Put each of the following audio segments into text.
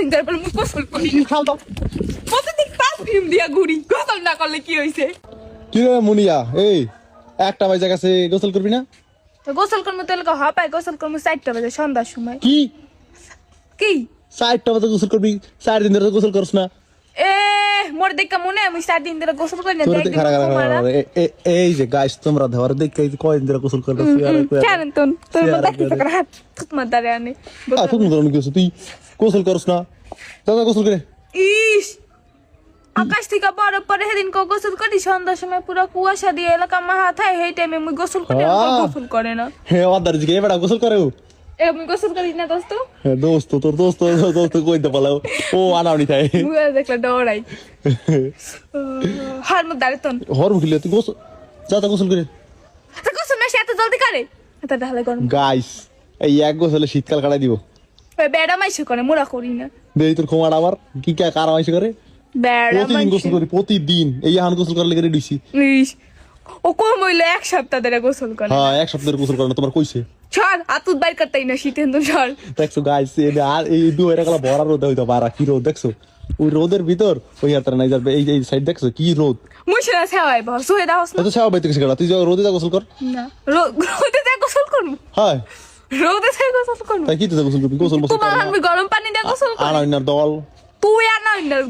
দিন তারপর মুখ গোসল করি। প্রতিদিন পারফিউম দিয়া ঘুরি গোসল না করলে কি হইছে? কি রে মুনিয়া এই একটা বাজে গেছে গোসল করবি না? তো গোসল করব তাহলে হপায় গোসল করব চারটা বাজে সন্ধ্যার সময়। কি? কি? চারটা বাজে গোসল করবি চার দিন ধরে গোসল করছ না। মোর দেখা মনে আমি চার দিন ধরে গোসল করি না তোর একদিন খারাপ ঘুমারা। এই যে গাছ তোমরা ধর দেখে কয়দিন ধরে গোসল করতে কেন তোর তোর চেহারা দেখতে করে। থাকার হাত থুতমার দ্বারে আনে তুমি ধরুন কিছু তুই গোসল করছ না দাদা গোসল করে ইস আকাশ থেকে বরফ পরে সেদিন কো গোসল করি সন্ধ্যার সময় পুরো কুয়াশা দিয়ে এলাকা মা হাতায় সেই টাইমে মুই গোসল করি আহ। গোসল করে না হ্যাঁ আদার জিকে এবার গোসল করে না দোস্ত দোস্ত তোর দোস্ত দোস্ত কইতে পালাও ও আনাউনি তাই মুই আর ডরাই হার মুখ দাঁড়ে তন হর মুখিলে তুই গোসল যা তা গোসল করে তা গোসল না এত জলদি করে এটা ঢালে গরম গাইস এই এক গোসলে শীতকাল কাটাই দিব বেড়া মাইসে করে মোরা করি না দেই তোর খোমার আবার কি কে কার করে বেড়া প্রতিদিন গোসল মাইসে করি প্রতিদিন এই হান গোসল দিছি ইস ও কম হইল এক সপ্তাহ ধরে গোসল করে হ্যাঁ এক সপ্তাহের গোসল করে না তোমার কইছে সর আতুত বাইর করতেই না শীতেন তো সর দেখছ গাইস আর এই দু এরা কালা বড় রোদ হইতো পারা কি রোদ দেখছ? ওই রোদের ভিতর ওই হাতার নাই যাবে এই এই সাইড দেখছ কি রোদ? সেটা সেওয়াই বস হয়ে দাও এত সেবা বাইতে গেছে তুই যা রোদে যা গোসল কর। না রোদে যা গোসল করব? হ্যাঁ। রোদে যা গোসল করব? তাই কি তুই গোসল করবি? গোসল গোসল তোমার আমি গরম পানি দিয়ে গোসল করি। আনাইনার দল। তুই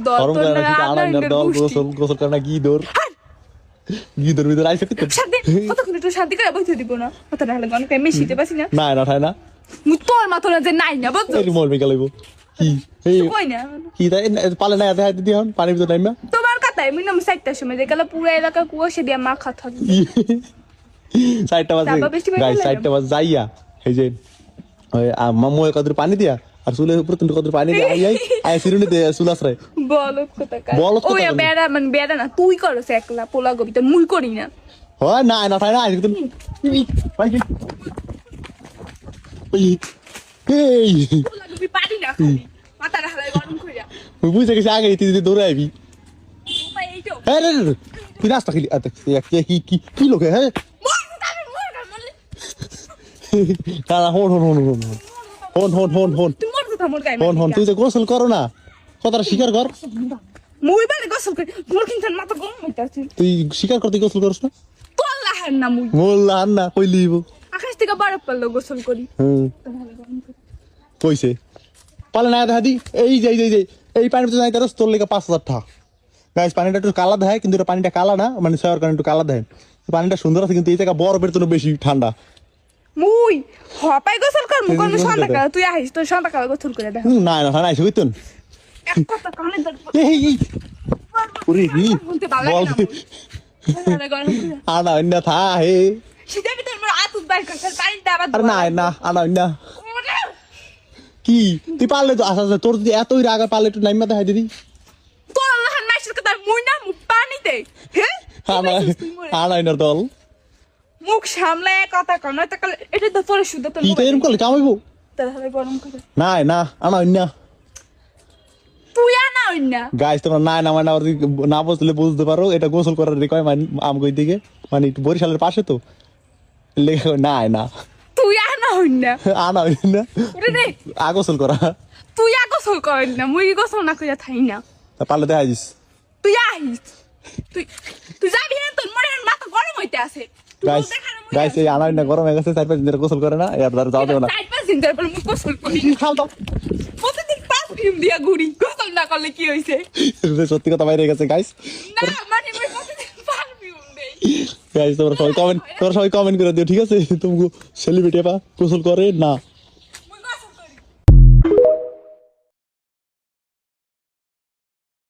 দল তোর করে না কি আনাইনার আনাইনার দল গোসল গোসল করে না কি দৌড়। দৌড় ভিতর আইসে কি শান্তি কতক্ষণ একটু শান্তি করে বসে দিব না? কত না হলে মিশিতে পারছি না। না না না। মুই তোর মাথা না যে নাই না বুঝছ? এই কি? কই না? কি তাই? পালে না এত হাতে দিও পানির ভিতর নাইমা। তোমার কথাই মুই নাম সাইটটার সময় যে গেলে পুরো এলাকা কুয়াশা দিয়ে মাখা থাকবে সাইডটা বাজে। গাইস লাগে। সাইডটা বাজে যাইয়া এই যে ওই মামু কদর পানি দিয়া আর চুলের উপর তুমি কদর পানি দিয়া আই আই আই সিরুনি দে চুল আশ্রয় বলত কথা কার? বলত ওই কোথাকার? বেড়া মানে বেড়া না তুই করছ একলা পোলা গবি তো মুই করি না। হয় না না ঠাই না আই তুমি ভাই ওই এই। পোলা গবি পারি না খালি মাথা হালাই গরম কইরা। মুই বুঝে গেছি আগে তুই যদি দৌড়ে আইবি। উপায় এই তো হ্যাঁ রে রে তুই রাস্তা খেলি কি কি কি লোকে হ্যাঁ? তারে হন হন হন হন হন। হন হন হন হন হন তুই যে গোসল করো না কথাটা স্বীকার কর। মুই গোসল করি মোর কিন্তু মাথা গরম হইতাছে। তুই স্বীকার করতে গোসল করছ না? লাহার না মুই মোল্লা না কই লিব আকাশ থেকে গোসল করি। হুম। কইছে পালে না দেখা দি এই যে এই যে এই এই নাই তার তোর লেগে পাঁচ হাজার টাকা। গাইস পানিটা একটু কালা দেয় কিন্তু এটা পানিটা কালা না মানে সয়ার কারণে একটু কালা দেয় পানিটা সুন্দর আছে কিন্তু এই জায়গা বরফের জন্য বেশি ঠান্ডা। মুই হপাই গোসল কর মুখ আমি কা তুই আহিস তো সন্ধ্যা কাল গোসল করে দেখ না না না পুরি হি বল আনা অন্য থা হে। সিধা ভিতর মোর আত উদ্বাই কর ফেল পানি দা না না আনা অন্য কি? তুই পারলে তো আসা তোর যদি এত রাগ পালে একটু নাইমা দেখাই দিদি তোর লহান মাইশের কথা মুই না মুখ পানিতে। হ্যাঁ আনা আনা দল। মুখ সামলে কথা কর নয়তো কাল এটা তো পরে শুদ্ধ তোর কি তো এরকম করলে কামাইবো? তাহলে গরম করে। না না আনা অন্য তুই আনা না গাইস তোমরা না না মানে না বুঝলে বুঝতে পারো এটা গোসল করার রিকয় মানে আমগই দিকে মানে বরিশালের পাশে তো। লেখা না না। তুই আনা ওই না। আনা অন্য না। ওরে রে। আ গোসল করা। তুই আ গোসল কর না মুই গোসল না কইরা থাই না। তা পারলে দেখা দিস। তুই আহিস তুই তুই যাবি হ্যাঁ তোর মনে মাথা গরম হইতে আছে। তুই গাইস গাইস এই না গরম হয়ে গেছে চার পাঁচ দিন ধরে গোসল করে না এর দ্বারা যাও দেবে না। চার পাঁচ দিন তারপর মুখ গোসল করি খাও দাও প্রতিদিন পারফিউম দিয়া ঘুরি গোসল না করলে কি হইছে? সত্যি কথা বাইরে গেছে গাইস না মানে মুই প্রতিদিন পারফিউম দেই। গাইস তোমরা সবাই কমেন্ট তোমরা সবাই কমেন্ট করে দিও ঠিক আছে? তুমি সেলিব্রিটি বা গোসল করে না।